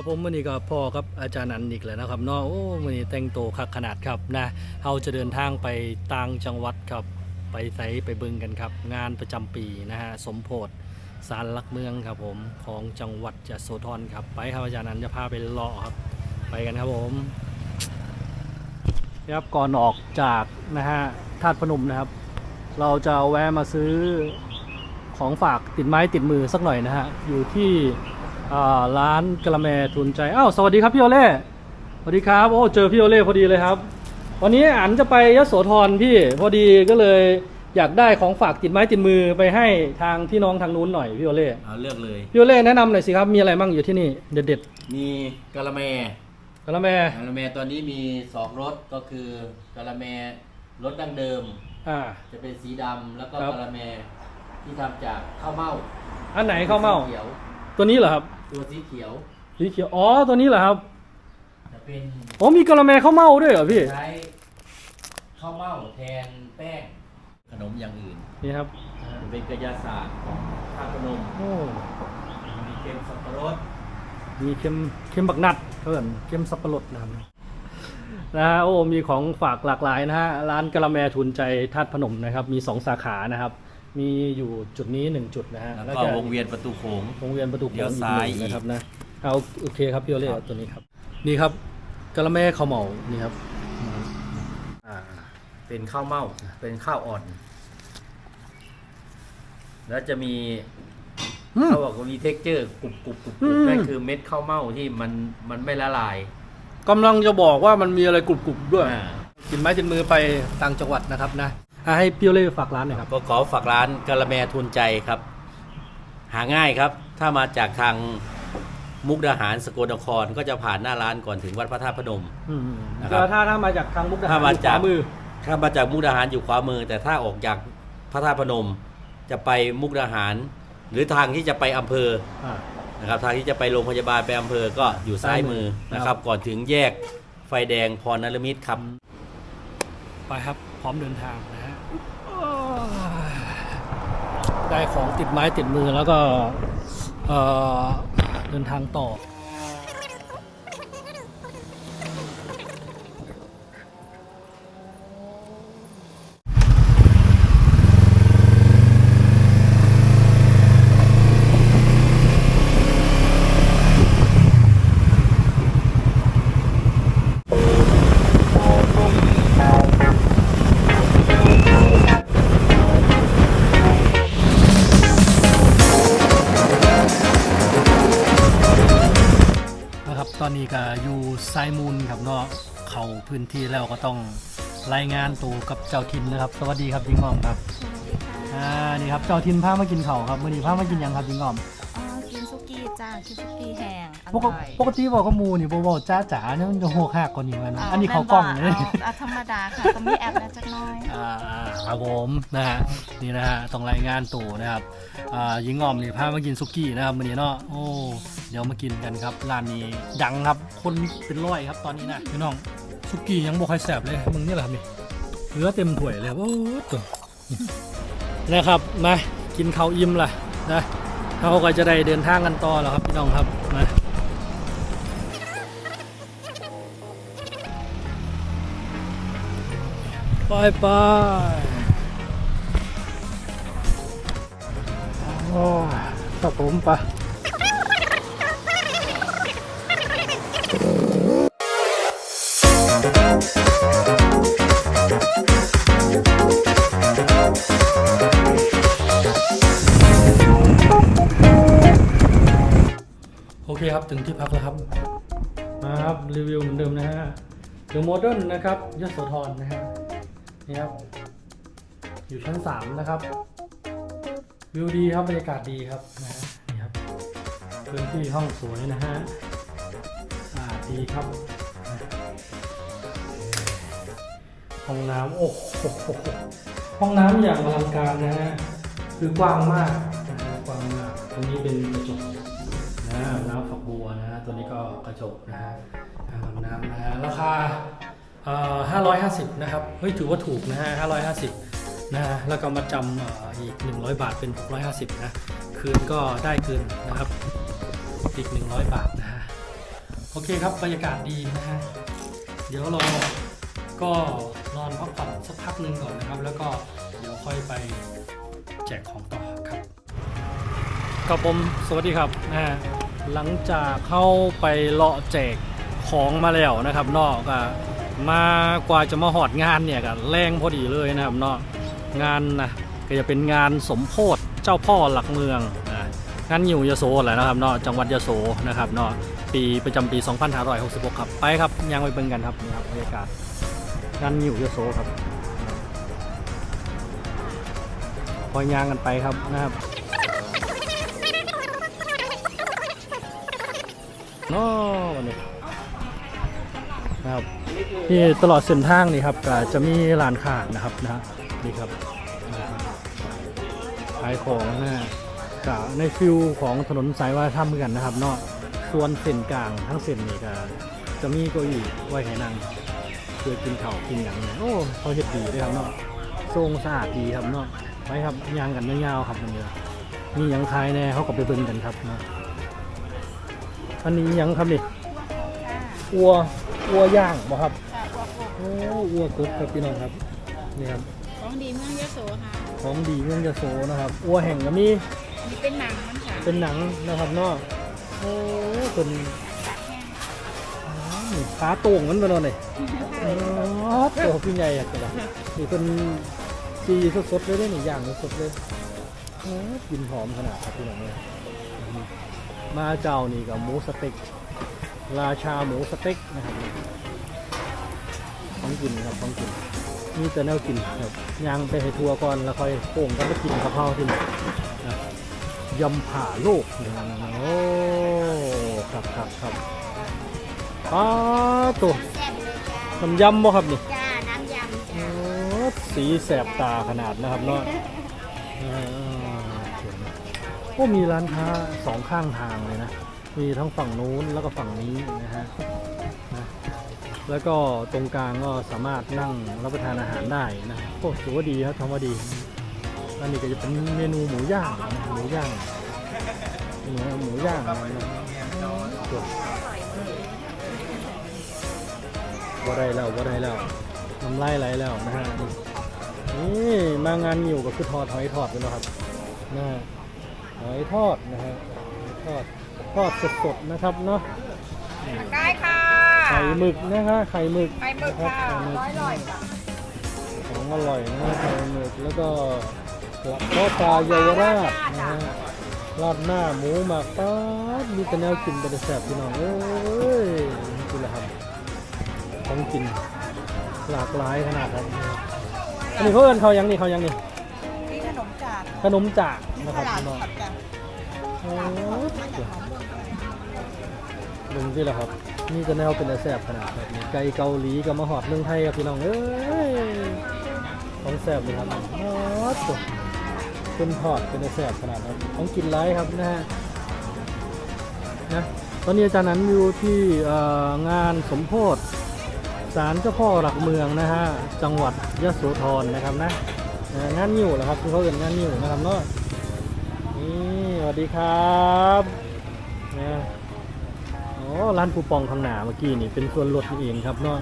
ครับผมวันนี้ก็พ่อครับอาจารย์นันอีกแล้วนะครับเนาะโอ้วันนี้แต่งตัวคักขนาดครับนะเราจะเดินทางไปต่างจังหวัดครับ ไปไสไปบึงกันครับ งานประจำปีนะฮะสมโพธิสารหลักเมืองครับผมของจังหวัดยะโสธรครับ ไปครับอาจารย์นันจะพาไปเลาะครับ ไปกันครับผมครับก่อนออกจากนะฮะธาตุพนมนะครับ เราจะแวะมาซื้อของฝากติดไม้ติดมือสักหน่อยนะฮะอยู่ที่ ร้านกะละแมทุนใจอ้าวสวัสดีครับพี่โอเล่สวัสดีครับโอ้เจอพี่โอเล่พอดีเลยครับ วันนี้อันจะไปยโสธรพี่พอดีก็เลยอยากได้ของฝากติดไม้ติดมือไปให้ทางพี่น้องทางนู้นหน่อยพี่โอเล่เอาเลือกเลย พี่โอเล่แนะนำหน่อยสิครับมีอะไรบ้างอยู่ที่นี่เด็ดมีกะละแมๆกะละแมกะละแมตอนนี้มีสองรสก็คือกะละแมรสดั้งเดิม อ่า จะเป็นสีดำแล้วก็ครับ กะละแมที่ทำจากข้าวเม่าอันไหนข้าวเม่าสีเขียวตัวนี้เหรอครับ ตัวสีเขียวสีเขียวอ๋อตัวนี้เหรอครับจะเป็นอ๋อมีกะละแมข้าวเม่าด้วยเหรอพี่ใช้ข้าวเม่าแทนแป้งขนมอย่างอื่นนี่ครับจะเป็นกระยาศาสตร์ของข้าวขนมโอ้มีเค็มสับปะรดมีเค็มเค็มบักนัดเพื่อนเค็มสับปะรดนะครับนะฮะโอ้มีของฝากหลากหลายนะฮะร้านกะละแมทุนใจธาตุพนมนะครับ มีสองสาขานะครับ มีอยู่จุดนี้หนึ่งจุดนะฮะแล้วก็วงเวียนประตูโขงวงเวียนประตูโขเดี๋ยวงอีกซ้ายหนึ่งอีกนะครับนะเอาโอเคครับพี่โอเล่ครับตัวนี้ครับ นี่ครับกะละแมข้าวเหมานี่ครับอ่าเป็นข้าวเม่าเป็นข้าวอ่อน แล้วจะมีอืมเขาบอกว่ามีเท็กเจอร์กรุบกรุบกรุบกอืรุบมนั่นคือเม็ดข้าวเม่าที่มันมันไม่ละลายกำลังจะบอกว่ามันมีอะไรกรุบๆด้วยอ่ากินไม้กินมือไปต่างจังหวัดนะครับนะ อะให้พี่โอเล่ฝากร้านหน่อยครับ ก็ขอฝากร้านกะละแมทุนใจครับ หาง่ายครับ ถ้ามาจากทางมุกดาหารสกลนครก็จะผ่านหน้าร้านก่อนถึงวัดพระธาตุพนม อืมนะครับแล้วถ้าถ้ามาจากทางมุกดาหารถ้ามาจากขวมือ ถ้ามาจากมุกดาหารอยู่ขวามือ แต่ถ้าออกจากพระธาตุพนม จะไปมุกดาหาร หรือทางที่จะไปอำเภออ่า นะครับทางที่จะไปโรงพยาบาลไปอำเภอก็อยู่ซ้ายมือซ้ายมือนะครับก่อนถึงแยกไฟแดงพรนรมิตรครับ ไปครับ พร้อมเดินทางนะฮะ ได้ของติดไม้ติดมือแล้วก็เดินทางต่อ อนนี้ก็อยู่ไซมูลครับเนาะเขาพื้นที่แล้วก็ต้องรายงานตัวกับเจ้าถิ่นนะครับ สวัสดีครับจิงหอมครับอ่านี่ครับเจ้าถิ่นพามากินเขาวครับมื่อนี้พามากินหยังครับจิงหอมอ๋อกินซุกี้ จ้ากินซุกี้แห้งอปกร่ติอยปกติบอกก็มูนี่บอกจ้าจ๋าเนี่ยมันจะโหกหักกว่านี้มันเาอันนี้เขากล้องแม่เลยเอาธรรมดาค่ะก็มีแอปนะจักหน้อย อ่าครับผมนะฮะนี่นะฮะต้องรายงานตัวนะครับอ่ายิงหอมนี่พามากินซุกี้นะครับมื่อนี้เนาะโอ้เดี๋ยวมากินกันครับร้านนี้ดังครับคนเป็นร้อยครับตอนนี้นะพี่น้องซุกี้ยังบ่ค่อยแซ่บเลยมึงนี่แหละครับนี่เนื้อเต็มถ้วยเลยโอ้ตัวนะครับมากินข้าวอิ่มล่ะนะ เราก็จะได้เดินทางกันต่อแล้วครับพี่น้องครับมาไปไปโอ้ครับผมไป ครับถึงที่พักแล้วครับมาครับรีวิวเหมือนเดิมนะฮะเดอะโมเดิร์นนะครับยโสธรนะฮะนี่ครับอยู่ชั้น 3 นะครับ วิวดีครับบรรยากาศดีครับนะฮะนี่ครับพื้นที่ห้องสวยนะฮะสะอาดดีครับห้องน้ำโอ้โหห้องน้ำอย่างอลังการนะฮะคือกว้างมากนะฮะกว้างมากตรงนี้เป็นกระจก กระจกนะฮะอ่างอาบน้ำนะฮะราคาเอ่อ550 นะครับ เฮ้ย ถือว่าถูกนะฮะ 550 นะฮะ แล้วก็มาจำเอ่ออีก 100 บาทเป็น 650 นะ คืนก็ได้คืนนะครับ อีก 100 บาทนะฮะ โอเคครับ บรรยากาศดีนะฮะ เดี๋ยวเราก็นอนพักผ่อนสักพักหนึ่งก่อนนะครับ แล้วก็เดี๋ยวค่อยไปแจกของต่อครับ กับผม สวัสดีครับนะฮะ หลังจากเข้าไปเลาะแจกของมาแล้วนะครับนอกก็มากว่าจะมาหอดงานเนี่ยก็แรงพอดีเลยนะครับเนาะงานนะก็จะเป็นงานสมโพธิเจ้าพ่อหลักเมืองงานอยู่ยโสแหละนะครับเนาะจังหวัดยโสนะครับเนาะปีประจำปี 2566 ครับ ไปครับยังไปเบิ่งกันครับนี่ครับบรรยากาศงานอยู่ยโสครับคอยยางกันไปครับนะครับ เนาะวันนี้นะครับที่ตลอดเส้นทางนี่ครับก็จะมีร้านค้านะครับนะฮะนี่ครับขายของนะฮะกับในฟิลของถนนสายวัฒนธรรมเหมือนกันนะครับเนาะส่วนเส้นกลางทั้งเส้นนี่ก็จะมีเก้าอี้ไว้ให้นั่งเพื่อกินข้าวกินอย่างนี่ยโอ้เขาเฮ็ดดีด้วยครับเนาะทรงสะอาดดีครับเนาะไปครับยางกันยาวๆครับมันเดียมีหยังคายแน่เขาก็ไปเบิ่งกันครับเนาะ อันนี้หยังครับนี่ค่ะอัวอัวย่างบ่ครับค่ะวัวกบโอ้อัวกบครับพี่น้องครับนี่ครับของดีเมืองยโสค่ะของดีเมืองยโสนะครับอัวแห่งก็มีนี่เป็นหนังมันค่ะเป็นหนังนะครับเนาะโอ้เป็นอ๋อนี่ขาโต่งมันไปเลยอ๋อตัวพี่ใหญ่อะจ้ะนี่เป็นจีสดๆเลยเด้อนี่ย่างสดๆเลยโอ้กลินหอมขนาดครับพี่น้องเนี่ย มาเจ้านี่กับหมูสเต็ก ราชาหมูสเต็กนะครับของกินครับของกินมีแต่แนวกินครับย่างไปให้ทัวร์ก่อนแล้วค่อยโป่งกันมากินกะเพราที่นี่นะยำผ่าโลกนะโอ้ครับครับครับอ้าตัวแซ่บเลยจ้าน้ำยำบ่ครับนี่จ้าน้ำยำโอ้จ้าสีแสบตาขนาดนะครับเนาะอ่าเจ๋ง โอ้มีร้านค้าสองข้างทางเลยนะ มีทั้งฝั่งนู้นแล้วก็ฝั่งนี้นะฮะนะแล้วก็ตรงกลางก็สามารถนั่งรับประทานอาหารได้นะโอ้ถือว่าดีครับทำว่าดีอันนี้ก็จะเป็นเมนูหมูย่างนะหมูย่างนะหมูย่างนะว่าได้แล้วว่าได้แล้วน้ำลายไหลแล้วนะฮะนี่มางานอยู่ก็คือทอดหอยทอดไปแล้วครับนะฮะ หอยทอดนะฮะหอยทอดทอดสดๆนะครับเนาะได้ค่ะ ไข่หมึกนะฮะไข่หมึกไข่หมึกค่ะนรับไข่หมึกร้อยร้อยจ้ะของอร่อยนะไข่หมึกแล้วก็กระเพาะปลาเยาวราชนะฮะราดหน้าหมูหมักป๊าดมีแต่แนวกินเป็นแซ่บพี่น้องเอ้ยนี่คือละครับของกินหลากหลายขนาดนั้นอันนี้เขาเอิ้นเขายังนี่เขายังนี่นี่ขนมจาก ขนมจากนะครับตลาดพี่น้องผัดจ้ะโอ้มาจากหนองบัวดึงที่ละครับ นี่จะแนวเป็นแต่แซ่บขนาดแบบนี้ไก่เกาหลีกับมาหอดเมืองไทยกับพี่น้องเอ้ยของแซ่บเลยครับฮอดตัวเป็นทอดเป็นแสบขนาดนั้นของกินไร้ครับนะฮะนะตอนนี้อาจารย์นั้นอยู่ที่เอ่องานสมโพธิศาลเจ้าพ่อหลักเมืองนะฮะจังหวัดยะโสธรนะครับนะเอ่อ งานนิ่วเหรอครับที่เขาเรียกงานนิ่วนะครับเนาะนี่สวัสดีครับนะโอ้ร้านปูปองทางหน้าเมื่อกี้นี่เป็นส่วนลดนี่เองครับเนาะ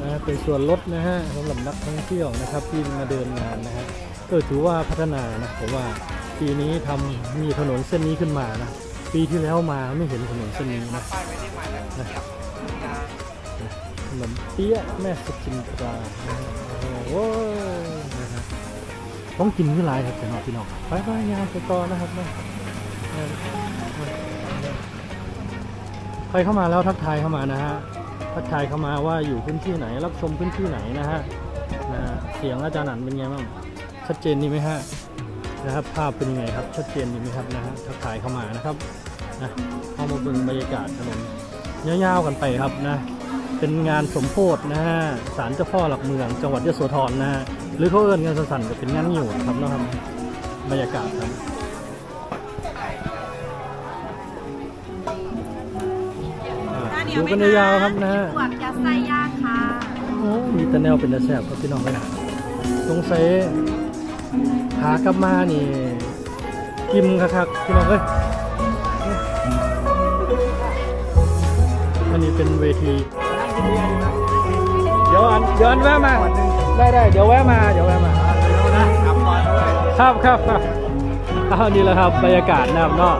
นะเป็นส่วนลดนะฮะสำหรับนักท่องเที่ยวนะครับที่มาเดินงานนะฮะเออถือว่าพัฒนานะผมว่าปีนี้ทำมีถนนเส้นนี้ขึ้นมานะปีที่แล้วมาไม่เห็นถนนเส้นนี้นะนะขนมเปี๊ยะแม่สกินปลาโอ้ ต้องกินที่ไรครับแต่น้องพี่น้องไปไปงานไปต่อนะครับนะใครเข้ามาแล้วทักทายเข้ามานะฮะทักทายเข้ามาว่าอยู่พื้นที่ไหน รับชมพื้นที่ไหนนะฮะนะเสียงอาจารย์หนันเป็นไงบ้างชัดเจนดีไหมฮะนะครับ ภาพเป็นยังไงครับชัดเจนดีไหมครับนะฮะทักทายเข้ามานะครับนะเข้ามาเบิ่งบรรยากาศถนนยาวๆกันไปครับนะเป็นงานสมโพธนะฮะศาลเจ้าพ่อหลักเมืองจังหวัดยโสธรนะฮะ หรือเขาเอิ้นกันสั้นๆก็เป็นงานหยวดครับเนาะครับบรรยากาศครับอ่าดูกันยาวๆครับนะฮะขวดยัดไส้ย่างค่ะโอ้มีแต่แนวเป็นแต่แสบครับพี่น้องเลยสงสัยหากลับมานี่กิมคักๆพี่น้องเอ้ยอันนี้เป็นเวทีเดี๋ยวอันเดี๋ยวอันแวะมา ได้ได้เดี๋ยวแวะมาเดี๋ยวแวะมาครับครับครับอ้าวนี่แหละครับบรรยากาศนะครับเนาะ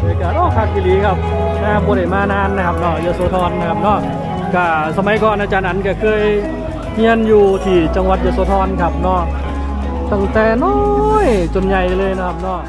บรรยากาศโอ้คักกิลีครับนะครับบริมานานนะครับเนาะยโสธรนะครับเนาะก็สมัยก่อนอาจารย์อันก็เคยเรียนอยู่ที่จังหวัดยโสธรครับเนาะตั้งแต่น้อยจนใหญ่เลยนะครับเนาะ